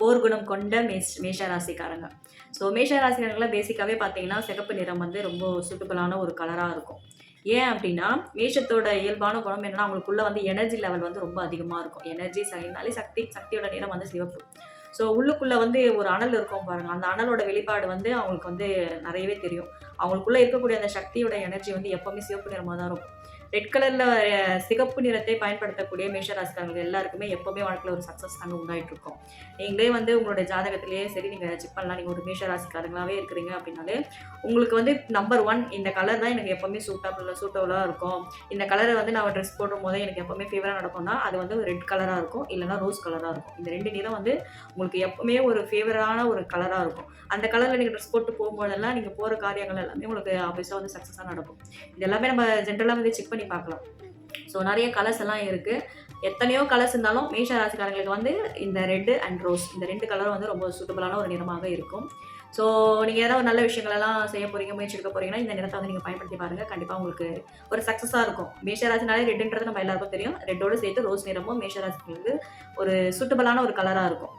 போர்க்குணம் கொண்ட மேஷ் மேஷ ராசிக்காரங்க ஸோ மேஷ ராசிக்காரங்களாம் பேசிக்காகவே பார்த்தீங்கன்னா சிகப்பு நிறம் வந்து ரொம்ப சூட்டபுளான ஒரு கலராக இருக்கும். ஏன் அப்படின்னா மேஷத்தோட இயல்பான குணம் என்னன்னா அவங்களுக்குள்ள வந்து எனர்ஜி லெவல் வந்து ரொம்ப அதிகமாக இருக்கும். எனர்ஜி சகினாலே சக்தி சக்தியோட நிறம் வந்து சிவப்பு. ஸோ உள்ளுக்குள்ளே வந்து ஒரு அனல் இருக்கும் பாருங்க. அந்த அனலோட வெளிப்பாடு வந்து அவங்களுக்கு வந்து நிறையவே தெரியும். அவங்களுக்குள்ளே இருக்கக்கூடிய அந்த சக்தியோட எனர்ஜி வந்து எப்பவுமே சிவப்பு நிறமாக தான் இருக்கும். ரெட் கலரில் சிகப்பு நிறத்தை பயன்படுத்தக்கூடிய மேஷராசிக்காரர்கள் எல்லாருக்குமே எப்போவுமே வாழ்க்கையில் ஒரு சக்ஸஸ் தாங்க உண்டாயிட்டு இருக்கும். நீங்களே வந்து உங்களோட ஜாதகத்திலேயே சரி நீங்கள் செக் பண்ணலாம். நீங்கள் ஒரு மேஷராசிக்காரங்களாகவே இருக்கிறீங்க அப்படின்னாலே உங்களுக்கு வந்து நம்பர் ஒன் இந்த கலர் தான் எனக்கு எப்போவுமே சூட்டபுள் சூட்டபுளாக இருக்கும். இந்த கலரை வந்து நான் ட்ரெஸ் போடும் போதே எனக்கு எப்போவுமே ஃபேவராக நடக்கும்னா அது வந்து ரெட் கலராக இருக்கும். இல்லைன்னா ரோஸ் கலராக இருக்கும். இந்த ரெண்டு நிறம் வந்து உங்களுக்கு எப்போவுமே ஒரு ஃபேவரான ஒரு கலராக இருக்கும். அந்த கலரில் நீங்கள் ட்ரெஸ் போட்டு போகும்போதெல்லாம் நீங்கள் போகிற காரியங்கள் எல்லாமே உங்களுக்கு ஆஃபீஸாக வந்து சக்ஸஸாக நடக்கும். இது எல்லாமே நம்ம ஜென்ரலாக வந்து செக் பண்ணி பார்க்கலாம். ஸோ நிறைய கலர்ஸ் எல்லாம் இருக்குது எத்தனையோ கலர்ஸ் இருந்தாலும் மேஷ ராசிக்காரங்களுக்கு வந்து இந்த ரெட்டு அண்ட் ரோஸ் இந்த ரெண்டு கலரும் வந்து ரொம்ப சூட்டபுளான ஒரு நிறமாக இருக்கும். ஸோ நீங்கள் ஏதாவது ஒரு நல்ல விஷயங்களெல்லாம் செய்ய போகிறீங்க முயற்சி எடுக்க போகிறீங்கன்னா இந்த நிறத்தை வந்து நீங்கள் பயன்படுத்தி பாருங்கள் கண்டிப்பாக உங்களுக்கு ஒரு சக்ஸஸாக இருக்கும். மேஷராசினாலே ரெட்டுன்றது நம்ம எல்லாருக்கும் தெரியும். ரெட்டோடு சேர்த்து ரோஸ் நிறமும் மேஷராசிக்கு ஒரு சூட்டபுளான ஒரு கலராக இருக்கும்.